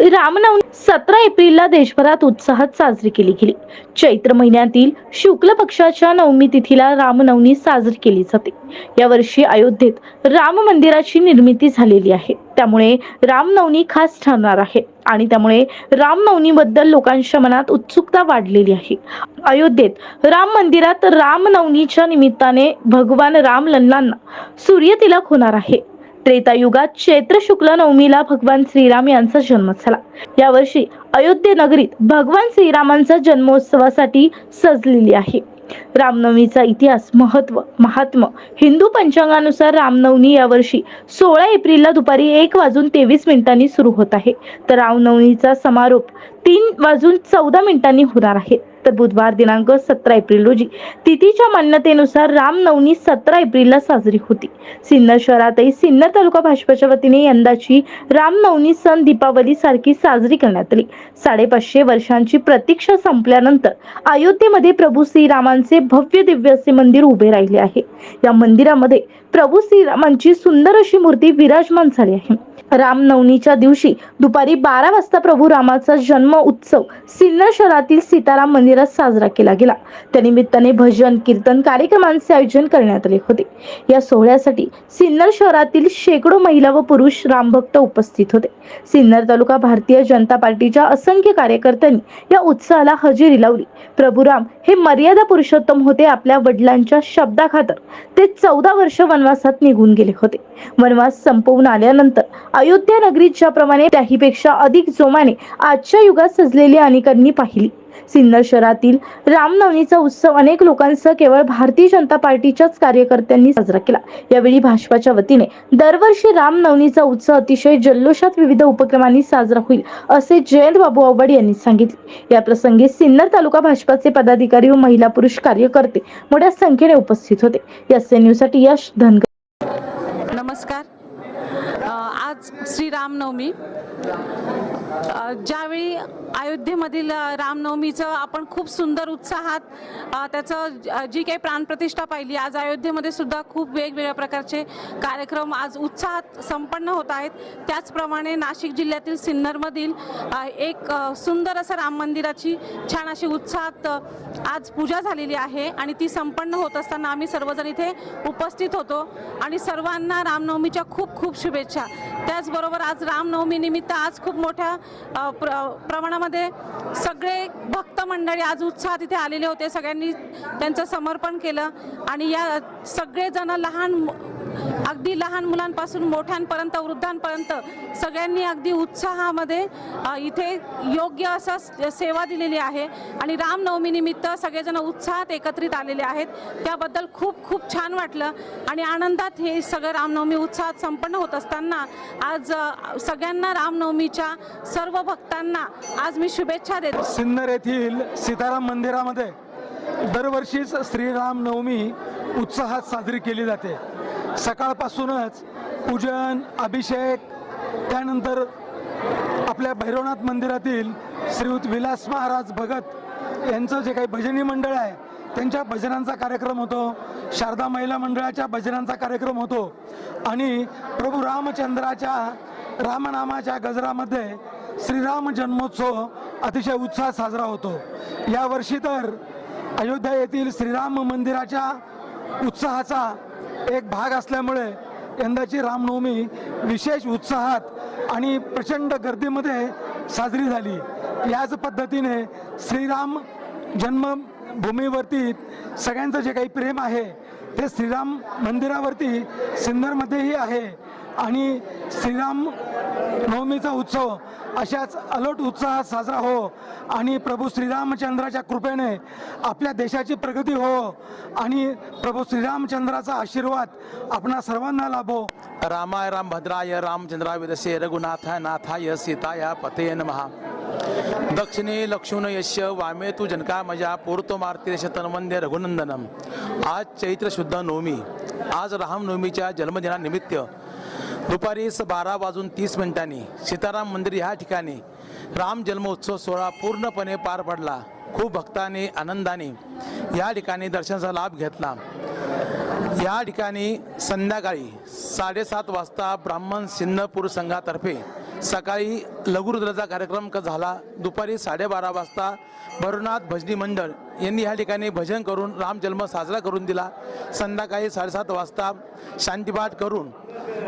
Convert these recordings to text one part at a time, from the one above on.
रामनवमी सतरा एप्रिलला देशभरात उत्साहात साजरी केली गेली. चैत्र महिन्यातील शुक्ल पक्षाच्या नवमी तिथीला रामनवमी साजरी केली जाते. यावर्षी अयोध्येत राम मंदिराची निर्मिती झालेली आहे. त्यामुळे रामनवमी खास ठरणार आहे आणि त्यामुळे रामनवमीबद्दल लोकांच्या मनात उत्सुकता वाढलेली आहे. अयोध्येत राम मंदिरात रामनवमीच्या निमित्ताने भगवान राम लल्लांना सूर्यतिलक होणार आहे. त्रेतायुगात चैत्र शुक्ल नवमीला भगवान श्रीराम यांचा जन्म झाला. यावर्षी अयोध्ये नगरीत भगवान श्रीरामांचा जन्मोत्सवासाठी सजलेली आहे. रामनवमीचा इतिहास महत्त्व महात्म. हिंदू पंचांगानुसार रामनवमी यावर्षी सोळा एप्रिलला दुपारी एक वाजून तेवीस मिनिटांनी सुरू होत आहे. तर रामनवमीचा समारोप तीन वाजून चौदा मिनिटांनी होणार आहे. तर बुधवार दिनांक सतरा एप्रिल रोजी तिथीच्या मान्यतेनुसार रामनवमी सतरा एप्रिलला साजरी होती. सिन्नर शहरातही सिन्नर तालुका भाजपाच्या वतीने यंदाची रामनवमी सण दीपावली सारखी साजरी करण्यात आली. साडेपाचशे वर्षांची प्रतीक्षा संपल्यानंतर अयोध्येमध्ये प्रभू श्रीरामांचे भव्य दिव्य असे मंदिर उभे राहिले आहे. या मंदिरामध्ये प्रभू श्रीरामांची सुंदर अशी मूर्ती विराजमान झाली आहे. रामनवमीच्या दिवशी दुपारी बारा वाजता प्रभू रामाचा जन्म उत्सव सिन्नर शहरातील सीताराम मंदिरात साजरा केला गेला. त्यानिमित्ताने भजन कीर्तन कार्यक्रमांचे आयोजन करण्यात आले होते. या सोहळ्यासाठी सिन्नर शहरातील शेकडो महिला व पुरुष रामभक्त उपस्थित होते. सिन्नर तालुका भारतीय जनता पार्टीच्या असंख्य कार्यकर्त्यांनी या उत्सवाला हजेरी लावली. प्रभू राम हे मर्यादा पुरुष पुरुषोत्तम होते आपल्या वडिलांच्या शब्दाखातर. ते चौदा वर्ष वनवासात निघून गेले होते. वनवास संपवून आल्यानंतर अयोध्या नगरीत ज्याप्रमाणे त्याहीपेक्षा अधिक जोमाने आजच्या युगात सजलेली अनेकांनी पाहिली. सिन्नर शहरातील रामनवमीचा उत्सव अनेक लोकांसह केवळ भारतीय जनता पार्टीच्याच कार्यकर्त्यांनी साजरा केला. यावेळी भाजपाच्या वतीने दरवर्षी रामनवमीचा उत्सव अतिशय जल्लोषात विविध उपक्रमांनी साजरा होईल असे जयंत बाबू आव्हाड यांनी सांगितले. या प्रसंगी सिन्नर तालुका भाजपाचे पदाधिकारी व महिला पुरुष कार्यकर्ते मोठ्या संख्येने उपस्थित होते. एस एन न्यूजसाठी यश धनगर नमस्कार. आज श्रीरामनवमी. अ, ज्यावेळी अयोध्येमधील रामनवमीचं आपण खूप सुंदर उत्साहात त्याचं जी काही प्राणप्रतिष्ठा पाहिली आज अयोध्येमध्ये सुद्धा खूप वेगवेगळ्या प्रकारचे कार्यक्रम आज उत्साहात संपन्न होत आहेत. त्याचप्रमाणे नाशिक जिल्ह्यातील सिन्नरमधील एक सुंदर असं राम मंदिराची छान अशी उत्साहात आज पूजा झालेली आहे आणि ती संपन्न होत असताना आम्ही सर्वजण इथे उपस्थित होतो. आणि सर्वांना रामनवमीच्या खूप खूप शुभेच्छा. त्याचबरोबर आज रामनवमीनिमित्त आज खूप मोठ्या प्र प्रमाणामध्ये सगळे भक्त मंडळी आज उत्साहात इथे आलेले होते. सगळ्यांनी त्यांचं समर्पण केलं आणि या सगळेजण लहान अगदी लहान मुलांपासून मोठ्यांपर्यंत वृद्धांपर्यंत सगळ्यांनी अगदी उत्साहामध्ये इथे योग्य असं सेवा दिलेली आहे. आणि रामनवमीनिमित्त सगळेजण उत्साहात एकत्रित आलेले आहेत. त्याबद्दल खूप खूप छान वाटलं. आणि आनंदात हे सगळं रामनवमी उत्साहात संपन्न होत असताना आज सगळ्यांना रामनवमीच्या सर्व भक्तांना आज मी शुभेच्छा देते. सिन्नर येथील सीताराम मंदिरामध्ये दरवर्षीच श्रीरामनवमी उत्साहात साजरी केली जाते. सकाळपासूनच पूजन अभिषेक त्यानंतर आपल्या भैरवनाथ मंदिरातील श्रीयुत विलास महाराज भगत यांचं जे काही भजनी मंडळ आहे त्यांच्या भजनांचा कार्यक्रम होतो. शारदा महिला मंडळाच्या भजनांचा कार्यक्रम होतो. आणि प्रभू रामचंद्राच्या रामनामाच्या गजरामध्ये श्रीराम जन्मोत्सव अतिशय उत्साहात साजरा होतो. यावर्षी तर अयोध्या येथील श्रीराम मंदिराच्या उत्साहाचा एक भाग असल्यामुळे यंदाची रामनवमी विशेष उत्साहात आणि प्रचंड गर्दीमध्ये साजरी झाली. याच पद्धतीने श्रीराम जन्मभूमीवरती सगळ्यांचं जे काही प्रेम आहे ते श्रीराम मंदिरावरती सिन्नरमध्येही आहे. आणि श्रीराम नवमीचा उत्सव अशाच अलोट उत्साहात साजरा हो आणि प्रभू श्रीरामचंद्राच्या कृपेने आपल्या देशाची प्रगती हो आणि प्रभू श्रीरामचंद्राचा आशीर्वाद आपणा सर्वांना लाभो. रामाय रामभद्राय रामचंद्राविदसे रघुनाथाय नाथाय सीताया पते महा दक्षिणे लक्ष्मण यश वामे तू जनका मजा पोरतो मारती तन्वंदे रघुनंदनम आज चैत्र शुद्ध नवमी. आज रामनवमीच्या जन्मदिनानिमित्त दुपारी स बारा वाजून तीस मिनिटांनी सीताराम मंदिर ह्या ठिकाणी राम जन्मोत्सव सोहळा पूर्णपणे पार पडला. खूप भक्तांनी आनंदाने या ठिकाणी दर्शनाचा लाभ घेतला. या ठिकाणी संध्याकाळी साडेसात वाजता ब्राह्मण सिन्नपूर संघातर्फे सकाळी लघुरुद्राचा कार्यक्रम क झाला. दुपारी साडेबारा वाजता भरुनाथ भजनी मंडळ यांनी ह्या ठिकाणी भजन करून रामजन्म साजरा करून दिला. संध्याकाळी साडेसात वाजता शांतीपाठ करून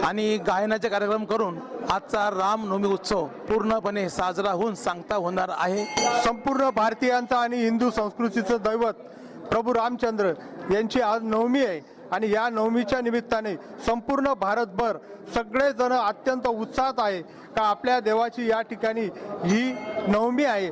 आणि गायनाचे कार्यक्रम करून आजचा रामनवमी उत्सव पूर्णपणे साजरा होऊन सांगता होणार आहे. संपूर्ण भारतीयांचा आणि हिंदू संस्कृतीचं दैवत प्रभू रामचंद्र यांची आज नवमी आहे. आणि या नवमीच्या निमित्ताने संपूर्ण भारतभर सगळेजण अत्यंत उत्साहात आहे का आपल्या देवाची या ठिकाणी ही नवमी आहे.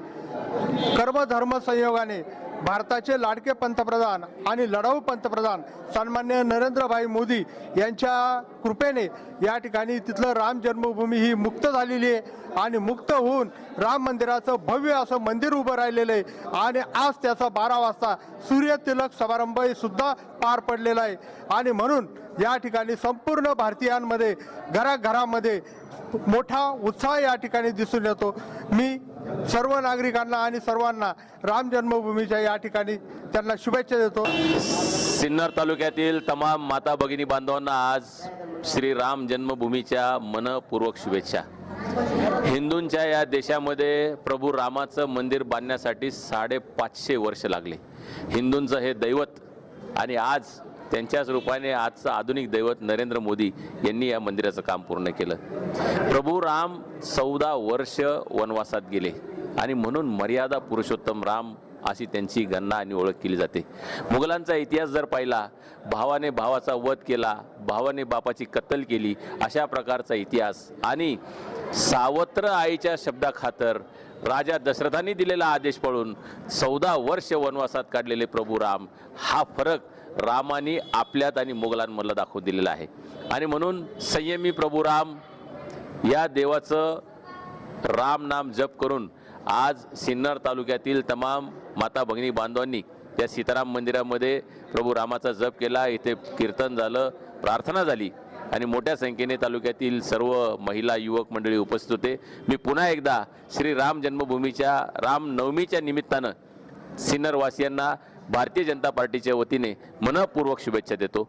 कर्मधर्म संयोगाने भारताचे लाडके पंतप्रधान आणि लढाऊ पंतप्रधान सन्मान्य नरेंद्रभाई मोदी यांच्या कृपेने या ठिकाणी तिथलं राम जन्मभूमी ही मुक्त झालेली आहे आणि मुक्त होऊन राम मंदिराचं भव्य असं मंदिर उभं राहिलेलं आहे. आणि आज त्याचा बारा वाजता सूर्य तिलक समारंभ सुद्धा पार पडलेला आहे. आणि म्हणून या ठिकाणी संपूर्ण भारतीयांमध्ये घराघरामध्ये मोठा उत्साह या ठिकाणी दिसून येतो. मी सर्व नागरिकांना आणि सर्वांना राम जन्मभूमीच्या या ठिकाणी त्यांना शुभेच्छा देतो. सिन्नर तालुक्यातील तमाम माता भगिनी बांधवांना आज श्री राम जन्मभूमीच्या मनपूर्वक शुभेच्छा. हिंदूंच्या या देशामध्ये प्रभू रामाचं मंदिर बांधण्यासाठी साडेपाचशे वर्ष लागले. हिंदूंचं हे दैवत आणि आज त्यांच्याच रूपाने आजचं आधुनिक दैवत नरेंद्र मोदी यांनी या मंदिराचं काम पूर्ण केलं. प्रभू राम चौदा वर्ष वनवासात गेले आणि म्हणून मर्यादा पुरुषोत्तम राम अशी त्यांची गणना आणि ओळख केली जाते. मुघलांचा इतिहास जर पाहिला भावाने भावाचा वध केला भावाने बापाची कत्तल केली अशा प्रकारचा इतिहास आणि सावत्र आईच्या शब्दाखातर राजा दशरथांनी दिलेला आदेश पळून चौदा वर्ष वनवासात काढलेले प्रभू राम हा फरक रामाने आपल्यात आणि मुघलांमधलं दाखवून दिलेला आहे. आणि म्हणून संयमी प्रभू राम या देवाचं राम नाम जप करून आज सिन्नर तालुक्यातील तमाम माता भगिनी बांधवांनी त्या सीताराम मंदिरामध्ये प्रभू रामाचा जप केला. इथे कीर्तन झालं प्रार्थना झाली आणि मोठ्या संख्येने तालुक्यातील सर्व महिला युवक मंडळी उपस्थित होते. मी पुन्हा एकदा श्री राम जन्मभूमीच्या रामनवमीच्या निमित्तानं सिन्नरवासियांना भारतीय जनता पार्टीच्या वतीने मनपूर्वक शुभेच्छा देतो.